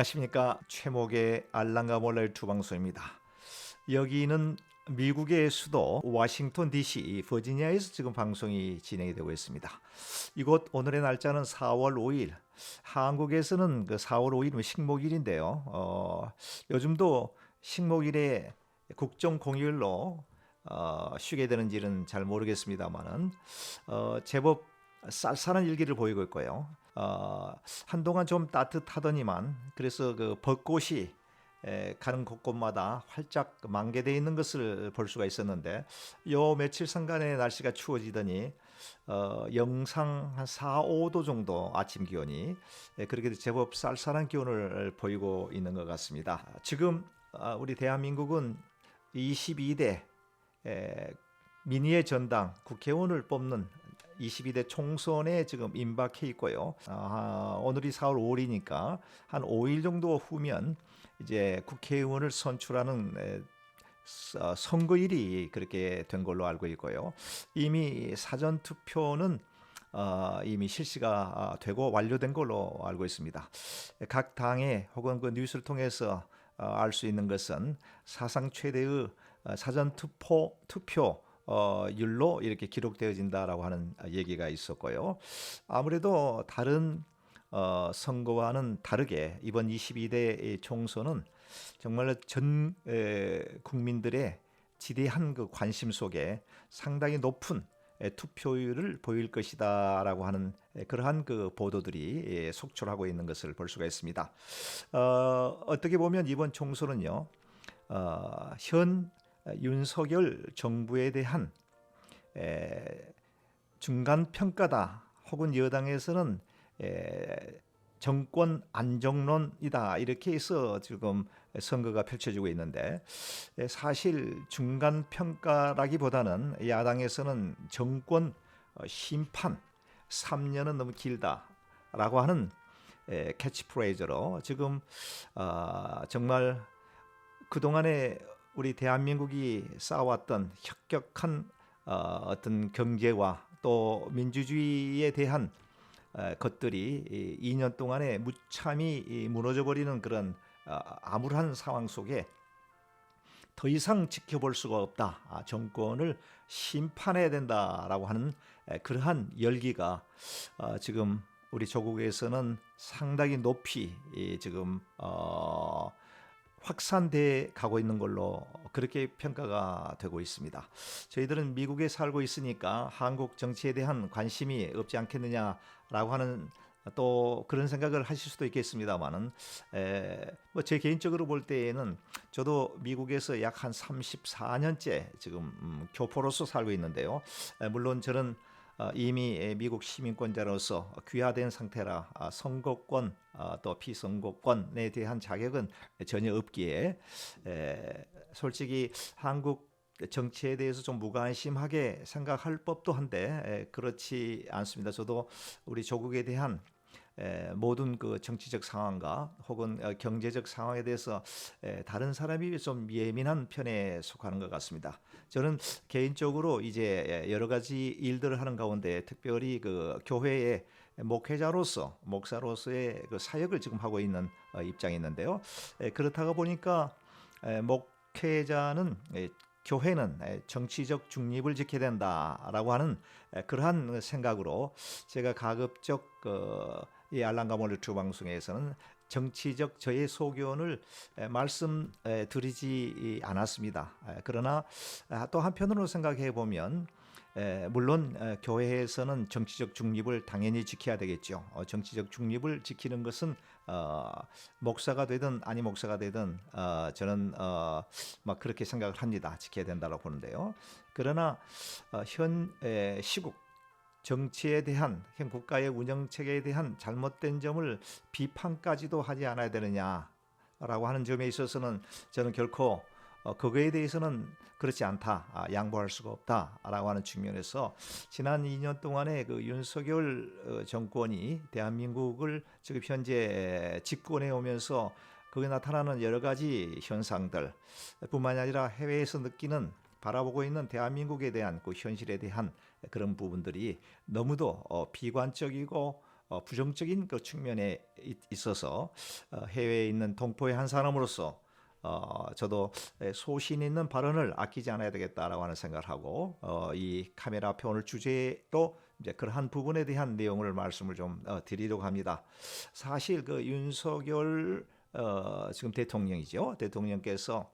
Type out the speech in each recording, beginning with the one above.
안녕하십니까 최목의 알랑가몰라의 주방소입니다. 여기는 미국의 수도 워싱턴 DC 버지니아에서 지금 방송이 진행이 되고 있습니다. 이곳 오늘의 날짜는 4월 5일. 한국에서는 그 4월 5일은 식목일인데요. 어, 요즘도 식목일에 국정 공휴일로 어, 쉬게 되는지는 잘 모르겠습니다만은 어, 제법 쌀쌀한 일기를 보이고 있고요. 어, 한동안 좀 따뜻하더니만 그래서 그 벚꽃이 에, 가는 곳곳마다 활짝 만개되어 있는 것을 볼 수가 있었는데 요 며칠 상간의 날씨가 추워지더니 어, 영상 한 4, 5도 정도 아침 기온이 에, 그렇게 제법 쌀쌀한 기온을 보이고 있는 것 같습니다. 지금 어, 우리 대한민국은 22대 에, 민의의 전당 국회의원을 뽑는 22대 총선에 지금 임박해 있고요. 아, 오늘이 4월 5일이니까 한 5일 정도 후면 이제 국회의원을 선출하는 선거일이 그렇게 된 걸로 알고 있고요. 이미 사전 투표는 어, 이미 실시가 아, 되고 완료된 걸로 알고 있습니다. 각 당의 혹은 그 뉴스를 통해서 어, 알수 있는 것은 사상 최대의 어, 사전 투표 투표 어, 율로 이렇게 기록되어진다라고 하는 얘기가 있었고요. 아무래도 다른 어, 선거와는 다르게 이번 22대 총선은 정말로 전 에, 국민들의 지대한 그 관심 속에 상당히 높은 에, 투표율을 보일 것이다라고 하는 에, 그러한 그 보도들이 예, 속출하고 있는 것을 볼 수가 있습니다. 어, 어떻게 보면 이번 총선은요, 어, 현 윤석열 정부에 대한 에, 중간 평가다 혹은 여당에서는 에, 정권 안정론이다 이렇게 해서 지금 선거가 펼쳐지고 있는데 에, 사실 중간 평가라기보다는 야당에서는 정권 어, 심판 3년은 너무 길다라고 하는 에, 캐치프레이즈로 지금 어, 정말 그동안에 우리 대한민국이 쌓아왔던 혁혁한 어, 어떤 경제와 또 민주주의에 대한 어, 것들이 이 2년 동안에 무참히 이 무너져 버리는 그런 어, 암울한 상황 속에 더 이상 지켜볼 수가 없다. 아, 정권을 심판해야 된다라고 하는 에, 그러한 열기가 어, 지금 우리 조국에서는 상당히 높이 이, 지금 어, 확산돼 가고 있는 걸로 그렇게 평가가 되고 있습니다. 저희들은 미국에 살고 있으니까 한국 정치에 대한 관심이 없지 않겠느냐라고 하는 또 그런 생각을 하실 수도 있겠습니다만은 뭐제 개인적으로 볼 때에는 저도 미국에서 약 한 34년째 지금 음, 교포로서 살고 있는데요. 에, 물론 저는 어, 이미 에, 미국 시민권자로서 귀화된 상태라 아, 선거권 어, 또 피선거권에 대한 자격은 전혀 없기에 에, 솔직히 한국 정치에 대해서 좀 무관심하게 생각할 법도 한데 에, 그렇지 않습니다. 저도 우리 조국에 대한 에, 모든 그 정치적 상황과 혹은 어, 경제적 상황에 대해서 에, 다른 사람이 좀 예민한 편에 속하는 것 같습니다. 저는 개인적으로 이제 여러 가지 일들을 하는 가운데 특별히 그 교회의 목회자로서 목사로서의 그 사역을 지금 하고 있는 어, 입장이 있는데요. 에, 그렇다가 보니까 에, 목회자는 에, 교회는 에, 정치적 중립을 지켜야 된다라고 하는 에, 그러한 생각으로 제가 가급적 그, 이 알랑가몰 주 방송에서는 정치적 저의 소견을 에, 말씀드리지 않았습니다. 에, 그러나 아, 또 한편으로 생각해 보면 에, 물론 에, 교회에서는 정치적 중립을 당연히 지켜야 되겠죠. 어, 정치적 중립을 지키는 것은 어, 목사가 되든 아니 목사가 되든 어, 저는 어, 막 그렇게 생각을 합니다. 지켜야 된다고 보는데요. 그러나 어, 현 에, 시국 정치에 대한 현 국가의 운영 체계에 대한 잘못된 점을 비판까지도 하지 않아야 되느냐라고 하는 점에 있어서는 저는 결코 어, 그거에 대해서는 그렇지 않다, 아, 양보할 수가 없다라고 하는 측면에서 지난 2년 동안에 그 윤석열 어, 정권이 대한민국을 지금 현재 집권해 오면서 거기에 나타나는 여러 가지 현상들 뿐만이 아니라 해외에서 느끼는 바라보고 있는 대한민국에 대한 그 현실에 대한 그런 부분들이 너무도 어, 비관적이고 어, 부정적인 그 측면에 이- 있어서 어, 해외에 있는 동포의 한 사람으로서 어, 저도 에, 소신 있는 발언을 아끼지 않아야 되겠다라고 하는 생각을 하고 어, 이 카메라 표현을 주제로 이제 그러한 부분에 대한 내용을 말씀을 좀 어, 드리려고 합니다. 사실 그 윤석열 어, 지금 대통령이죠. 대통령께서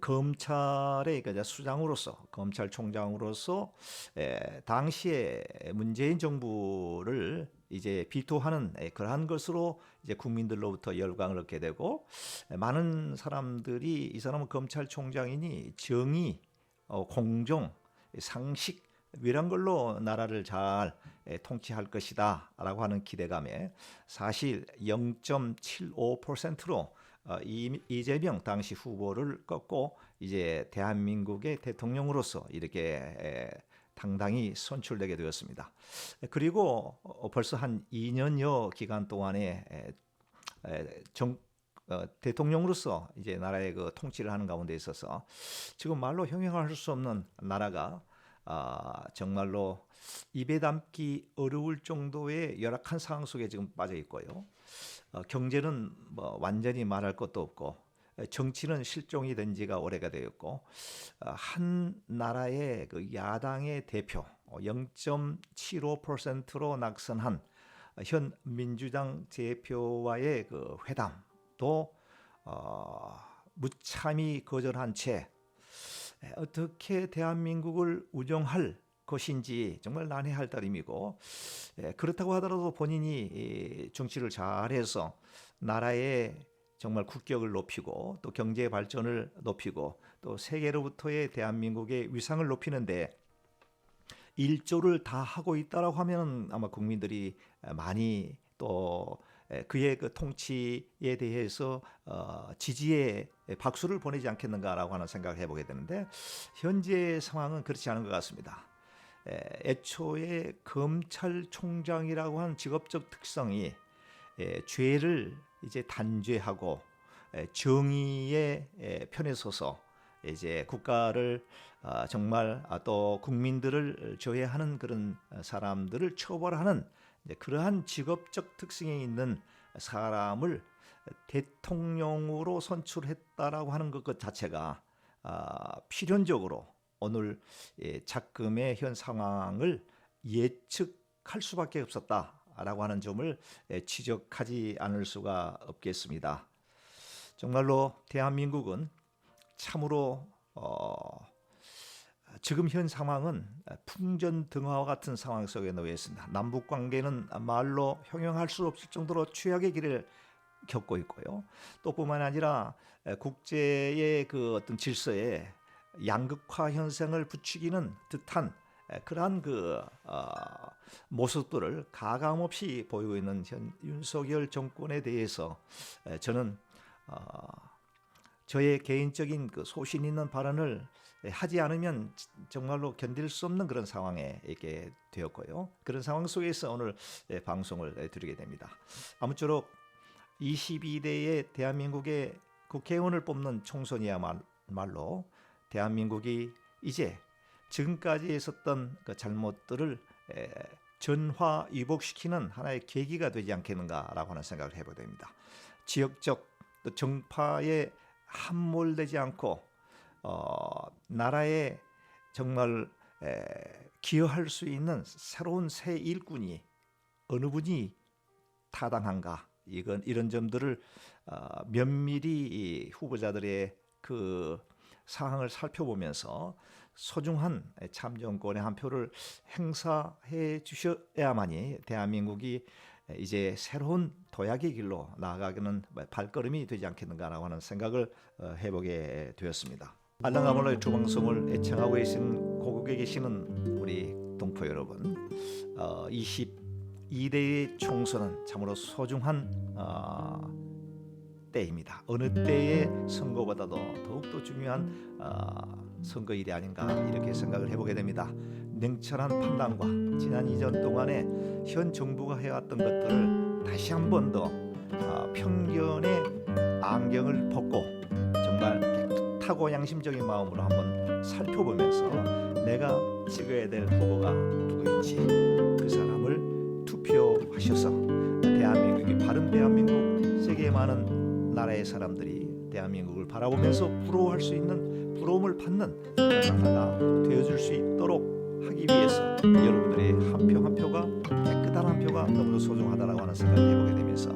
검찰의 그 이제 수장으로서 검찰총장으로서 에, 당시에 문재인 정부를 이제 비토하는 에, 그러한 것으로 이제 국민들로부터 열광을 얻게 되고 에, 많은 사람들이 이 사람은 검찰총장이니 정의, 어, 공정, 상식 이런 걸로 나라를 잘 에, 통치할 것이다라고 하는 기대감에 사실 0.75%로 어, 이- 이재명 당시 후보를 꺾고 이제 대한민국의 대통령으로서 이렇게 에, 당당히 선출되게 되었습니다. 그리고 어, 벌써 한 2년여 기간 동안에 정 어, 대통령으로서 이제 나라의 그 통치를 하는 가운데 있어서 지금 말로 형용할 수 없는 나라가 아, 정말로 입에 담기 어려울 정도의 열악한 상황 속에 지금 빠져 있고요. 어, 경제는 뭐 완전히 말할 것도 없고 에, 정치는 실종이 된 지가 오래가 되었고 어, 한 나라의 그 야당의 대표 0.75%로 낙선한 현 민주당 대표와의 그 회담도 어, 무참히 거절한 채 에, 어떻게 대한민국을 운영할 것인지 정말 난해할 따름이고 에, 그렇다고 하더라도 본인이 이 정치를 잘해서 나라의 정말 국격을 높이고 또 경제 발전을 높이고 또 세계로부터의 대한민국의 위상을 높이는데 일조를 다 하고 있다라고 하면 아마 국민들이 많이 또 에, 그의 그 통치에 대해서 어, 지지의 박수를 보내지 않겠는가라고 하는 생각을 해보게 되는데 현재 상황은 그렇지 않은 것 같습니다. 에, 애초에 검찰총장이라고 하는 직업적 특성이 에, 죄를 이제 단죄하고 에, 정의의 에, 편에 서서 이제 국가를 아, 정말 아, 또 국민들을 저해하는 그런 사람들을 처벌하는 그러한 직업적 특성이 있는 사람을 대통령으로 선출했다라고 하는 것, 것 자체가 아, 필연적으로 오늘 예, 작금의 현 상황을 예측할 수밖에 없었다라고 하는 점을 예, 지적하지 않을 수가 없겠습니다. 정말로 대한민국은 참으로 어, 지금 현 상황은 풍전등화와 같은 상황 속에 놓여 있습니다. 남북 관계는 말로 형용할 수 없을 정도로 최악의 길을 겪고 있고요. 또 뿐만 아니라 국제의 그 어떤 질서에 양극화 현상을 부추기는 듯한 그러한 그 어, 모습들을 가감 없이 보이고 있는 현 윤석열 정권에 대해서 에, 저는 어, 저의 개인적인 그 소신 있는 발언을 하지 않으면 정말로 견딜 수 없는 그런 상황에 있게 되었고요. 그런 상황 속에서 오늘 예, 방송을 드리게 됩니다. 아무쪼록 22대의 대한민국의 국회의원을 뽑는 총선이야말로 대한민국이 이제 지금까지 있었던 그 잘못들을 에, 전화 위복시키는 하나의 계기가 되지 않겠는가라고 하는 생각을 해보게 됩니다. 지역적 또 정파에 함몰되지 않고 어, 나라에 정말 에, 기여할 수 있는 새로운 새 일꾼이 어느 분이 타당한가 이건 이런 점들을 어, 면밀히 이 후보자들의 그 상황을 살펴보면서 소중한 참정권의 한 표를 행사해 주셔야만이 대한민국이 이제 새로운 도약의 길로 나아가기는 발걸음이 되지 않겠는가라고 하는 생각을 어, 해보게 되었습니다. 알랑가몰라의 두 방송을 애청하고 계신 고국에 계시는 우리 동포 여러분, 어, 22대의 총선은 참으로 소중한 어, 때입니다. 어느 때의 선거보다도 더욱더 중요한 어, 선거일이 아닌가 이렇게 생각을 해보게 됩니다. 냉철한 판단과 지난 2년 동안에 현 정부가 해왔던 것들을 다시 한 번 더 어, 편견의 안경을 벗고 정말 깨끗하고 양심적인 마음으로 한번 살펴보면서 내가 찍어야 될 후보가 누구인지 그 사람을 투표 하셔서 대한민국이 바른 대한민국 세계 많은 나라의 사람들이 대한민국을 바라보면서 부러워할 수 있는 부러움을 받는 나라가 되어줄 수 있도록 하기 위해서 여러분들의 한 표 한 표가 깨끗한 한 표가 너무도 소중하다라고 하는 생각을 해보게 되면서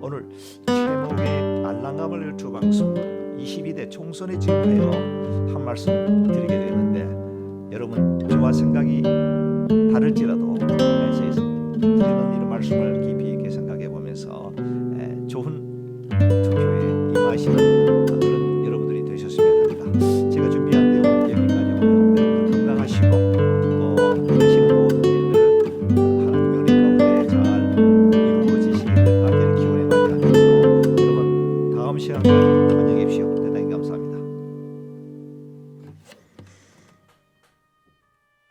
오늘 제목의 알랑감을 유튜브 방송 22대 총선에 지급하여 한 말씀 드리게 되는데 여러분 저와 생각이 다를지라도 메시지 드리는 이런 말씀을 깊이